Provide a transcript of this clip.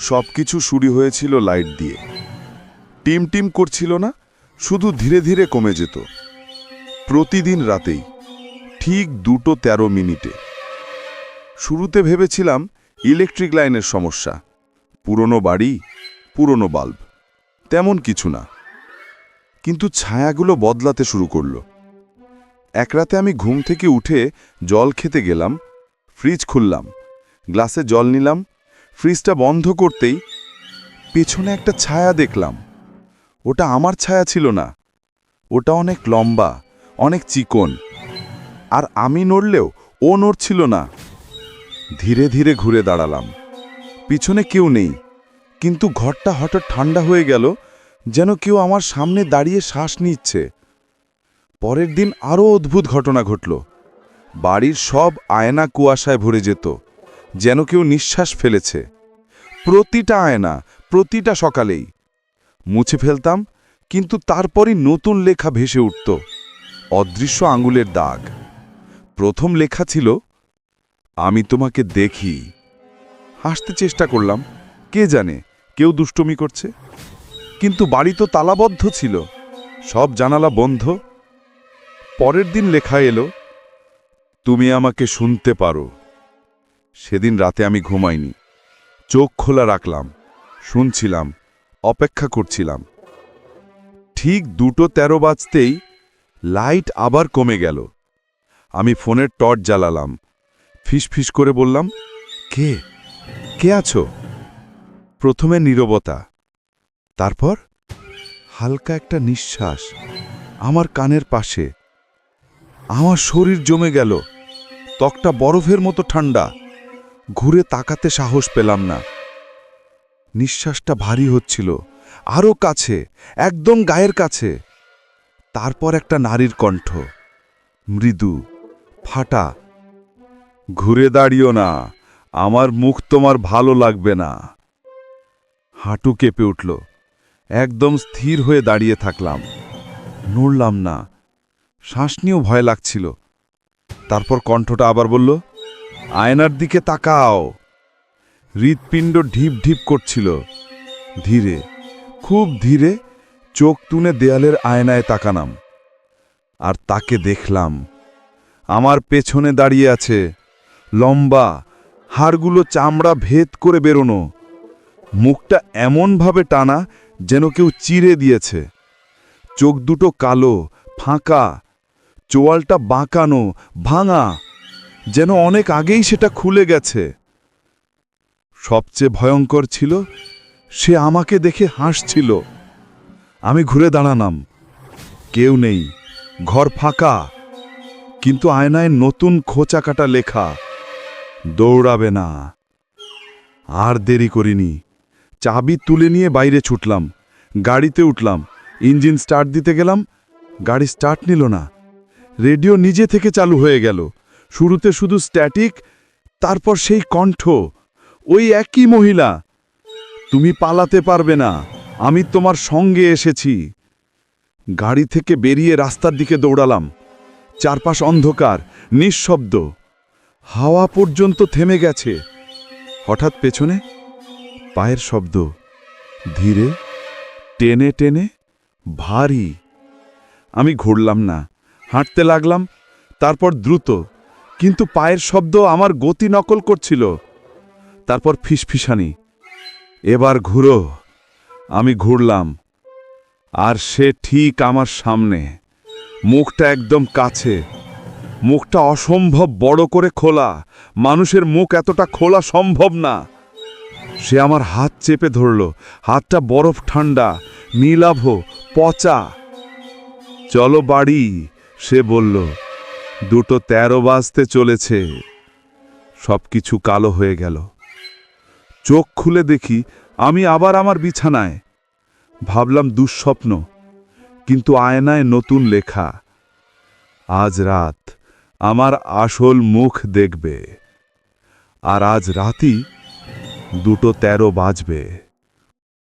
সব কিছু শুরু হয়েছিল লাইট দিয়ে। টিম টিম করছিল না, শুধু ধীরে ধীরে কমে যেত। প্রতিদিন রাতেই, ঠিক দুটো তেরো মিনিটে। শুরুতে ভেবেছিলাম ইলেকট্রিক লাইনের সমস্যা, পুরনো বাড়ি, পুরনো বাল্ব, তেমন কিছু না। কিন্তু ছায়াগুলো বদলাতে শুরু করল। এক রাতে আমি ঘুম থেকে উঠে জল খেতে গেলাম, ফ্রিজ খুললাম, গ্লাসে জল নিলাম ফ্রিজটা বন্ধ করতেই পেছনে একটা ছায়া দেখলাম। ওটা আমার ছায়া ছিল না। ওটা অনেক লম্বা, অনেক চিকন। আর আমি নড়লেও ও নড়ছিল না। ধীরে ধীরে ঘুরে দাঁড়ালাম। পিছনে কেউ নেই। কিন্তু ঘরটা হঠাৎ ঠান্ডা হয়ে গেল, যেন কেউ আমার সামনে দাঁড়িয়ে শ্বাস নিচ্ছে। পরের দিন আরও অদ্ভুত ঘটনা ঘটল। বাড়ির সব আয়না কুয়াশায় ভরে যেত। যেন কেউ নিঃশ্বাস ফেলেছে। প্রতিটা আয়না, প্রতিটা সকালেই। মুছে ফেলতাম, কিন্তু তারপরই নতুন লেখা ভেসে উঠত। অদৃশ্য আঙুলের দাগ। প্রথম লেখা ছিল, আমি তোমাকে দেখি। হাসতে চেষ্টা করলাম, কে জানে, কেউ দুষ্টমি করছে? কিন্তু বাড়ি তো তালাবদ্ধ ছিল, সব জানালা বন্ধ। পরের দিন লেখা এলো, তুমি আমাকে শুনতে পারো। সেদিন রাতে আমি ঘুমাইনি। চোখ খোলা রাখলাম, শুনছিলাম, অপেক্ষা করছিলাম। ঠিক দুটো তেরো বাজতেই লাইট আবার কমে গেল। আমি ফোনের টর্চ জ্বালালাম ফিস করে বললাম, কে? কে আছো? প্রথমে নীরবতা, তারপর হালকা একটা নিঃশ্বাস আমার কানের পাশে। আমার শরীর জমে গেল, ত্বকটা বরফের মতো ঠান্ডা। ঘুরে তাকাতে সাহস পেলাম না। নিঃশ্বাসটা ভারী হচ্ছিল। আরও কাছে, একদম গায়ের কাছে। তারপর একটা নারীর কণ্ঠ। মৃদু, ফাটা। ঘুরে দাঁড়িও না, আমার মুখ তোমার ভালো লাগবে না। হাঁটু কেঁপে উঠল। একদম স্থির হয়ে দাঁড়িয়ে থাকলাম। নড়লাম না। শ্বাস নিয়েও ভয় লাগছিল। তারপর কণ্ঠটা আবার বলল আয়নার দিকে তাকাও। হৃৎপিণ্ড ঢিপ ঢিপ করছিল। ধীরে, খুব ধীরে চোখ তুনে দেয়ালের আয়নায় তাকানাম আর তাকে দেখলাম। আমার পেছনে দাঁড়িয়ে আছে। লম্বা, হাড়গুলো চামড়া ভেদ করে বেরোনো। মুখটা এমনভাবে টানা যেন কেউ চিরে দিয়েছে। চোখ দুটো কালো, ফাঁকা। চোয়ালটা বাঁকানো, ভাঙা। যেন অনেক আগেই সেটা খুলে গেছে। সবচেয়ে ভয়ঙ্কর ছিল, সে আমাকে দেখে হাসছিল। আমি ঘুরে দাঁড়ালাম। কেউ নেই, ঘর ফাঁকা, কিন্তু আয়নায় নতুন খোঁচা কাটা লেখা, দৌড়াবে না। আর দেরি করিনি। চাবি তুলে নিয়ে বাইরে ছুটলাম, গাড়িতে উঠলাম, ইঞ্জিন স্টার্ট দিতে গেলাম, গাড়ি স্টার্ট নিল না। রেডিও নিজে থেকে চালু হয়ে গেল। শুরুতে শুধু স্ট্যাটিক তারপর সেই কণ্ঠ, ওই একই মহিলা। তুমি পালাতে পারবে না, আমি তোমার সঙ্গে এসেছি। গাড়ি থেকে বেরিয়ে রাস্তার দিকে দৌড়ালাম। চারপাশ অন্ধকার, নিঃশব্দ। হাওয়া পর্যন্ত থেমে গেছে। হঠাৎ পেছনে পায়ের শব্দ। ধীরে, টেনে টেনে, ভারী। আমি ঘুরলাম না, হাঁটতে লাগলাম, তারপর দ্রুত। কিন্তু পায়ের শব্দ আমার গতি নকল করছিল। তারপর ফিসফিসানি। এবার ঘুরো, আমি ঘুরলাম। আর সে ঠিক আমার সামনে। মুখটা একদম কাছে। মুখটা অসম্ভব বড় করে খোলা। মানুষের মুখ এতটা খোলা সম্ভব না। সে আমার হাত চেপে ধরল। হাতটা বরফ ঠান্ডা, নীলাভ, পচা। চলো বাড়ি, সে বলল। দুটো তেরো বাজতে চলেছে। সব কিছু কালো হয়ে গেল। চোখ খুলে দেখি আমি আবার আমার বিছানায়। ভাবলাম দুঃস্বপ্ন, কিন্তু আয়নায় নতুন লেখা, আজ রাত আমার আসল মুখ দেখবে, আর আজ রাতই দুটো তেরো বাজবে।